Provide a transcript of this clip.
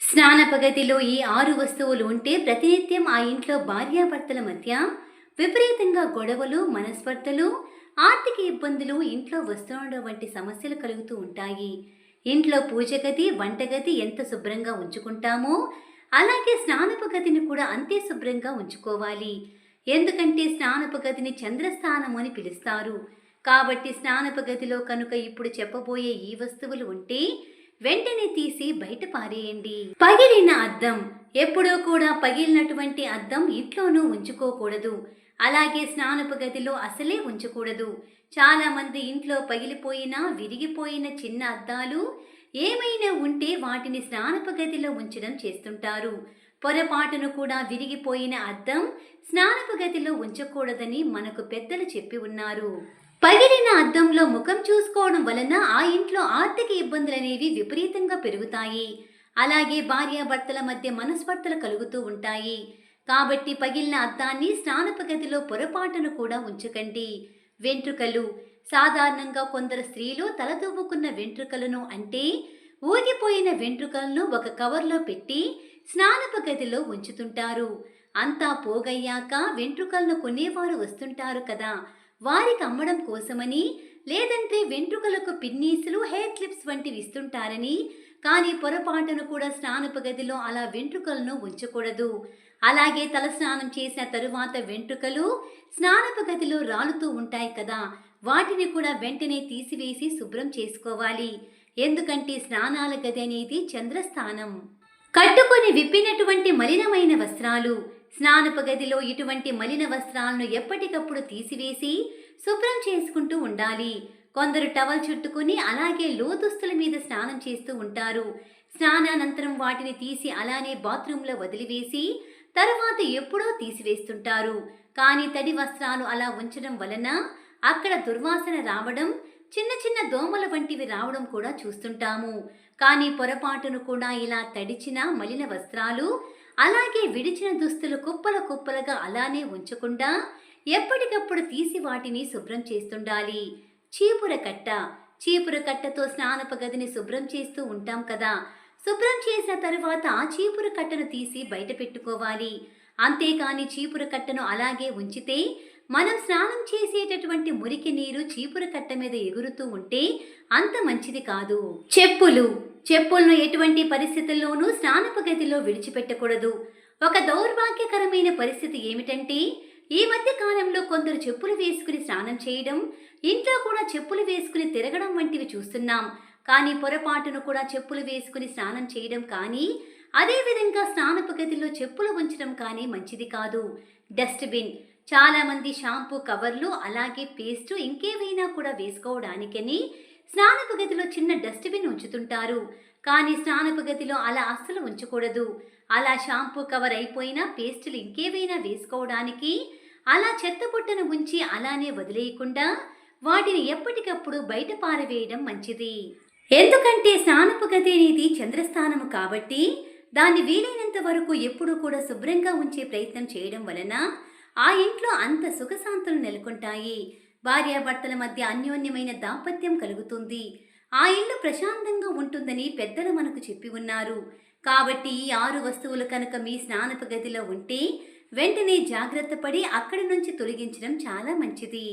స్నానపగదిలో ఈ ఆరు వస్తువులు ఉంటే ప్రతినిత్యం ఆ ఇంట్లో భార్యాభర్తల మధ్య విపరీతంగా గొడవలు మనస్పర్ధలు ఆర్థిక ఇబ్బందులు ఇంట్లో వస్తుండడం వంటి సమస్యలు కలుగుతూ ఉంటాయి. ఇంట్లో పూజ గది వంటగది ఎంత శుభ్రంగా ఉంచుకుంటామో అలాగే స్నానపు గదిని కూడా అంతే శుభ్రంగా ఉంచుకోవాలి. ఎందుకంటే స్నానపు గదిని చంద్రస్థానం అని పిలుస్తారు. కాబట్టి స్నానపు గదిలో కనుక ఇప్పుడు చెప్పబోయే ఈ వస్తువులు ఉంటే వెంటనే తీసి బయట పారేయండి. పగిలిన అద్దం. ఎప్పుడూ కూడా పగిలినటువంటి అద్దం ఇంట్లోనూ ఉంచుకోకూడదు. అలాగే స్నానపు గదిలో అసలే ఉంచకూడదు. చాలా మంది ఇంట్లో పగిలిపోయిన విరిగిపోయిన చిన్న అద్దాలు ఏమైనా ఉంటే వాటిని స్నానపు గదిలో ఉంచడం చేస్తుంటారు. పొరపాటును కూడా విరిగిపోయిన అద్దం స్నానపు గదిలో ఉంచకూడదని మనకు పెద్దలు చెప్పి ఉన్నారు. పగిలిన అద్దంలో ముఖం చూసుకోవడం వలన ఆ ఇంట్లో ఆర్థిక ఇబ్బందులు అనేవి విపరీతంగా పెరుగుతాయి. అలాగే భార్యాభర్తల మధ్య మనస్పర్ధలు కలుగుతూ ఉంటాయి. కాబట్టి పగిలిన అద్దాన్ని స్నానపు గదిలో పొరపాటును కూడా ఉంచకండి. వెంట్రుకలు సాధారణంగా కొందరు స్త్రీలు తలదూవుకున్న వెంట్రుకలను అంటే ఊగిపోయిన వెంట్రుకలను ఒక కవర్లో పెట్టి స్నానపు గదిలో ఉంచుతుంటారు. అంతా పోగయ్యాక వెంట్రుకలను కొనేవారు వస్తుంటారు కదా. వారికి అమ్మడం కోసమని లేదంటే వెంట్రుకలకు పిన్నీసులు హెయిర్ క్లిప్స్ వంటివి ఇస్తుంటారని. కానీ పొరపాటును కూడా స్నానపు గదిలో అలా వెంట్రుకలను ఉంచకూడదు. అలాగే తల స్నానం చేసిన తరువాత వెంట్రుకలు స్నానపు గదిలో రాలుతూ ఉంటాయి కదా వాటిని కూడా వెంటనే తీసివేసి శుభ్రం చేసుకోవాలి. ఎందుకంటే స్నానాల గది అనేది చంద్రస్థానం. కట్టుకొని విప్పినటువంటి మలినమైన వస్త్రాలు స్నానపు గదిలో ఇటువంటి మలిన వస్త్రాలను ఎప్పటికప్పుడు తీసివేసి శుభ్రం చేసుకుంటూ ఉండాలి. కొందరు టవల్ చుట్టుకుని అలాగే లోదుస్తుల మీద స్నానం చేస్తూ ఉంటారు. స్నానానంతరం వాటిని తీసి అలానే బాత్రూంలో వదిలివేసి తర్వాత ఎప్పుడో తీసివేస్తుంటారు. కానీ తడి వస్త్రాలు అలా ఉంచడం వలన అక్కడ దుర్వాసన రావడం చిన్న చిన్న దోమల వంటివి రావడం కూడా చూస్తుంటాము. కానీ పొరపాటును కూడా ఇలా తడిచిన మలిన వస్త్రాలు అలాగే విడిచిన దుస్తులు కుప్పల కుప్పలుగా అలానే ఉంచకుండా ఎప్పటికప్పుడు తీసి వాటిని శుభ్రం చేస్తుండాలి. చీపుర కట్ట చీపుర కట్టతో స్నానప గదిని శుభ్రం చేస్తూ ఉంటాం కదా. శుభ్రం చేసిన తరువాత ఆ చీపుర కట్టను తీసి బయట పెట్టుకోవాలి. అంతేకాని చీపుర కట్టను అలాగే ఉంచితే మనం స్నానం చేసేటటువంటి మురికి నీరు చీపుర కట్ట మీద ఎగురుతూ ఉంటే అంత మంచిది కాదు. చెప్పులు చెప్పులను ఎటువంటి పరిస్థితుల్లోనూ స్నానపు గదిలో విడిచిపెట్టకూడదు. ఒక దౌర్భాగ్యకరమైన పరిస్థితి ఏమిటంటే ఈ మధ్య కాలంలో కొందరు చెప్పులు వేసుకుని స్నానం చేయడం ఇంట్లో కూడా చెప్పులు వేసుకుని తిరగడం వంటివి చూస్తున్నాం. కానీ పొరపాటును కూడా చెప్పులు వేసుకుని స్నానం చేయడం కానీ అదేవిధంగా స్నానపు గదిలో చెప్పులు ఉంచడం కానీ మంచిది కాదు. డస్ట్బిన్ చాలామంది షాంపూ కవర్లు అలాగే పేస్టు ఇంకేవైనా కూడా వేసుకోవడానికని స్నానపు గదిలో చిన్న డస్ట్బిన్ ఉంచుతుంటారు. కానీ స్నానపు గదిలో అలా అస్సలు ఉంచకూడదు. అలా షాంపూ కవర్ అయిపోయినా పేస్టులు ఇంకేవైనా వేసుకోవడానికి అలా చెత్త చెత్తబుట్టను ఉంచి అలానే వదిలేయకుండా వాటిని ఎప్పటికప్పుడు బయట పారవేయడం మంచిది. ఎందుకంటే స్నానపు గది అనేది చంద్రస్థానము కాబట్టి దాన్ని వీలైనంత వరకు ఎప్పుడూ కూడా శుభ్రంగా ఉంచే ప్రయత్నం చేయడం వలన ఆ ఇంట్లో అంత సుఖశాంతులు నెలకొంటాయి. భార్యాభర్తల మధ్య అన్యోన్యమైన దాంపత్యం కలుగుతుంది. ఆ ఇల్లు ప్రశాంతంగా ఉంటుందని పెద్దలు మనకు చెప్పి ఉన్నారు. కాబట్టి ఈ ఆరు వస్తువులు కనుక మీ స్నానపు గదిలో ఉంటే వెంటనే జాగ్రత్త పడి అక్కడి నుంచి తొలగించడం చాలా మంచిది.